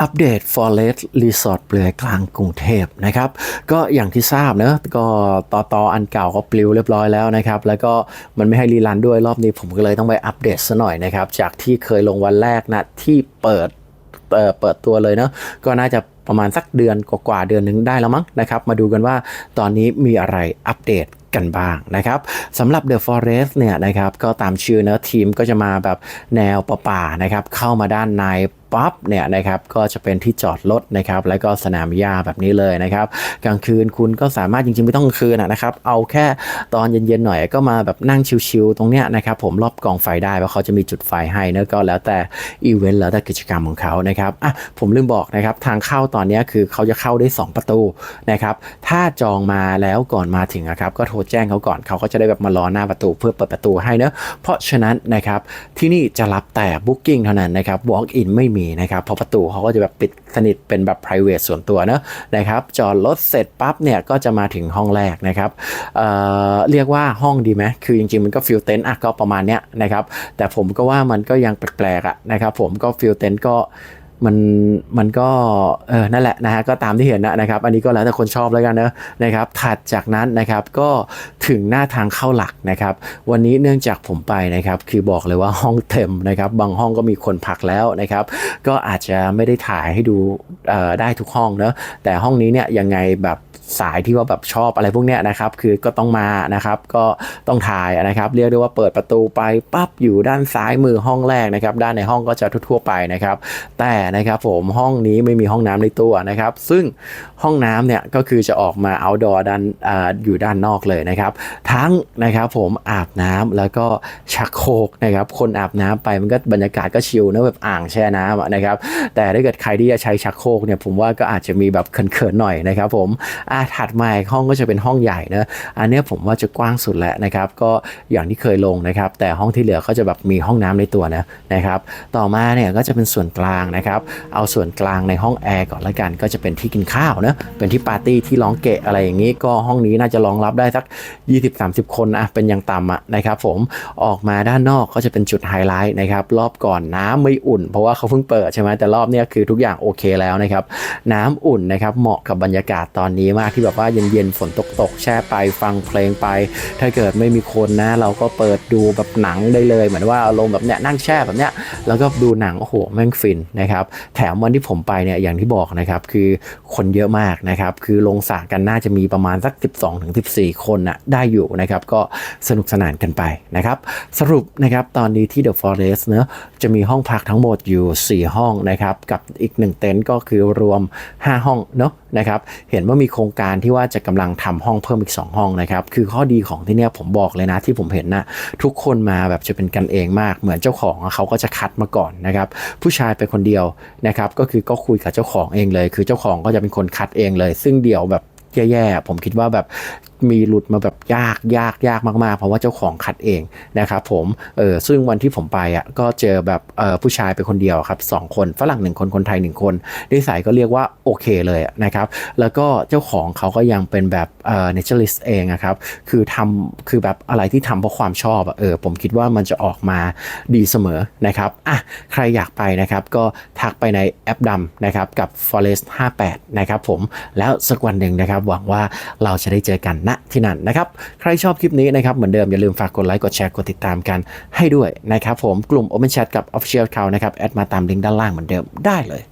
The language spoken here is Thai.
อัปเดต Forest Resort เปลือยกลางกรุงเทพนะครับ ก็อย่างที่ทราบเนอะก็ต่อต่ออันเก่าก็ปลิวเรียบร้อยแล้วนะครับ แล้วก็มันไม่ให้รีรันด้วยรอบนี้ผมก็เลยต้องไปอัปเดตซะหน่อยนะครับ จากที่เคยลงวันแรกนะที่เปิดเเปิดตัวเลยเนาะก็น่าจะประมาณสักเดือนกว่าเดือนหนึ่งได้แล้วมั้งนะครับ มาดูกันว่าตอนนี้มีอะไรอัปเดตกันบ้างนะครับสำหรับ The Forest เนี่ยนะครับก็ตามชื่อเนอะทีมก็จะมาแบบแนวป่าๆนะครับเข้ามาด้านใน ปั๊บเนี่ยนะครับก็จะเป็นที่จอดรถนะครับแล้วก็สนามหญ้าแบบนี้เลยนะครับกลางคืนคุณก็สามารถจริงๆไม่ต้องกลางคืนนะครับเอาแค่ตอนเย็นๆหน่อยก็มาแบบนั่งชิลๆตรงเนี้ยนะครับผมรอบกองไฟได้เพราะเขาจะมีจุดไฟให้เนอะก็แล้วแต่อีเวนต์แล้วแต่กิจกรรมของเขานะครับอะผมลืมบอกนะครับทางเข้าตอนนี้คือเขาจะเข้าได้ 2 ประตูนะครับถ้าจองมาแล้วก่อนมาถึงนะครับก็โทรแจ้งเขาก่อนเขาก็จะได้แบบมารอหน้าประตูเพื่อเปิดประตูให้เนอะเพราะฉะนั้นนะครับที่นี่จะรับแต่ Booking เท่านั้นนะครับ Walk in ไม่มีนะครับเพราะประตูเขาก็จะแบบปิดสนิทเป็นแบบ private ส่วนตัวเนอะนะครับจอดรถเสร็จปั๊บเนี่ยก็จะมาถึงห้องแรกนะครับเเรียกว่าห้องดีไหมคือจริงๆมันก็ฟิลเต็นต์อะก็ประมาณเนี้ยนะครับแต่ผมก็ว่ามันก็ยังแปลกๆอะนะครับผมก็ฟิลเต็นต์ก็ มันมันก็เออนั่นแหละนะฮะก็ตามที่เห็นนะนะครับ อันนี้ก็แล้วแต่คนชอบแล้วกันเนอะนะครับถัดจากนั้นนะครับก็ถึงหน้าทางเข้าหลักนะครับ วันนี้เนื่องจากผมไปนะครับ คือบอกเลยว่าห้องเต็มนะครับ บางห้องก็มีคนพักแล้วนะครับ ก็อาจจะไม่ได้ถ่ายให้ดูได้ทุกห้องเนอะแต่ห้องนี้เนี่ยยังไงแบบสายที่ว่าแบบชอบอะไรพวกเนี้ยนะครับ คือก็ต้องมานะครับ ก็ต้องถ่ายนะครับ เรียกได้ว่าเปิดประตูไปปั๊บอยู่ด้านซ้ายมือห้องแรกนะครับ ด้านในห้องก็จะทั่วๆไปนะครับ แต่นะครับผมห้องนี้ไม่มีห้องน้ำในตัวนะครับ ซึ่งห้องน้ำเนี่ยก็คือจะออกมา outdoor ด้านออยู่ด้านนอกเลยนะครับ ทั้งนะครับผมอาบน้ำแล้วก็ชักโครกนะครับคนอาบน้ำไปมันก็บรรยากาศก็ชิลนะแบบอ่างแช่น้ำนะครับ แต่ถ้าเกิดใครที่จะใช้ชักโครกเนี่ยผมว่าก็อาจจะมีแบบเขินๆหน่อยนะครับ ผมอะถัดมาอีกห้องก็จะเป็นห้องใหญ่นะอันนี้ผมว่าจะกว้างสุดแล้วนะครับ ก็อย่างที่เคยลงนะครับ แต่ห้องที่เหลือก็จะแบบมีห้องน้ำในตัวนะนะครับ ต่อมาเนี่ยก็จะเป็นส่วนกลางนะครับเอาส่วนกลางในห้องแอร์ก่อนละกัน ก็จะเป็นที่กินข้าวนะ เป็นที่ปาร์ตี้ที่ร้องเกะอะไรอย่างนี้ ก็ห้องนี้น่าจะรองรับได้สัก 20-30 คนอะเป็นอย่างต่ำอะนะครับผม ออกมาด้านนอกก็จะเป็นจุดไฮไลท์นะครับ รอบก่อนน้ำไม่อุ่น เพราะว่าเขาเพิ่งเปิดใช่ไหมแต่รอบนี้คือทุกอย่างโอเคแล้วนะครับ น้ำอุ่นนะครับ เหมาะกับบรรยากาศตอนนี้มากที่แบบว่าเย็นๆ ฝนตกตกๆ แช่ไปฟังเพลงไป ถ้าเกิดไม่มีคนนะ เราก็เปิดดูแบบหนังได้เลย เหมือนว่าอารมณ์แบบเนี้ยนั่งแช่แบบเนี้ยแล้วก็ดูหนัง โอ้โห แม่งฟินนะครับแถมวันที่ผมไปเนี่ยอย่างที่บอกนะครับคือคนเยอะมากนะครับคือลงสระกันน่าจะมีประมาณสัก 12-14 คนน่ะได้อยู่นะครับก็สนุกสนานกันไปนะครับสรุปนะครับตอนนี้ที่ The Forest เนอะจะมีห้องพักทั้งหมดอยู่ 4 ห้องนะครับกับอีก 1 เต็นท์ก็คือรวม 5 ห้องเนาะ นะครับเห็นว่ามีโครงการที่ว่าจะกำลังทำห้องเพิ่มอีก 2 ห้องนะครับคือข้อดีของที่เนี่ยผมบอกเลยนะที่ผมเห็นนะทุกคนมาแบบจะเป็นกันเองมาก เหมือนเจ้าของเขาก็จะคัดมาก่อนนะครับผู้ชายไปคนเดียวนะครับก็คือก็คุยกับเจ้าของเองเลย คือเจ้าของก็จะเป็นคนคัดเองเลย ซึ่งเดี่ยวแบบแย่ๆผมคิดว่าแบบ มีหลุดมาแบบยากยากยากมากๆ เพราะว่าเจ้าของคัดเองนะครับผมเออซึ่งวันที่ผมไปอะก็เจอแบบเออผู้ชายเป็นคนเดียวครับสองคนฝรั่งหนึ่งคนคนไทยหนึ่งคนนิสัยก็เรียกว่าโอเคเลยนะครับแล้วก็เจ้าของเขาก็ยังเป็นแบบเอ่อ naturalist เองนะครับคือทำคือแบบอะไรที่ทำเพราะความชอบอะเออผมคิดว่ามันจะออกมาดีเสมอนะครับอะใครอยากไปนะครับก็ทักไปในแอปดำนะครับกับ forest 58 นะครับผมแล้วสักวันหนึ่งนะครับหวังว่าเราจะได้เจอกันณที่นั่นนะครับ ใครชอบคลิปนี้นะครับ เหมือนเดิมอย่าลืมฝากกดไลค์ กดแชร์ กดติดตามกันให้ด้วยนะครับผม กลุ่ม Open Chat กับ Official Account นะครับ แอดมาตามลิงก์ด้านล่างเหมือนเดิมได้เลย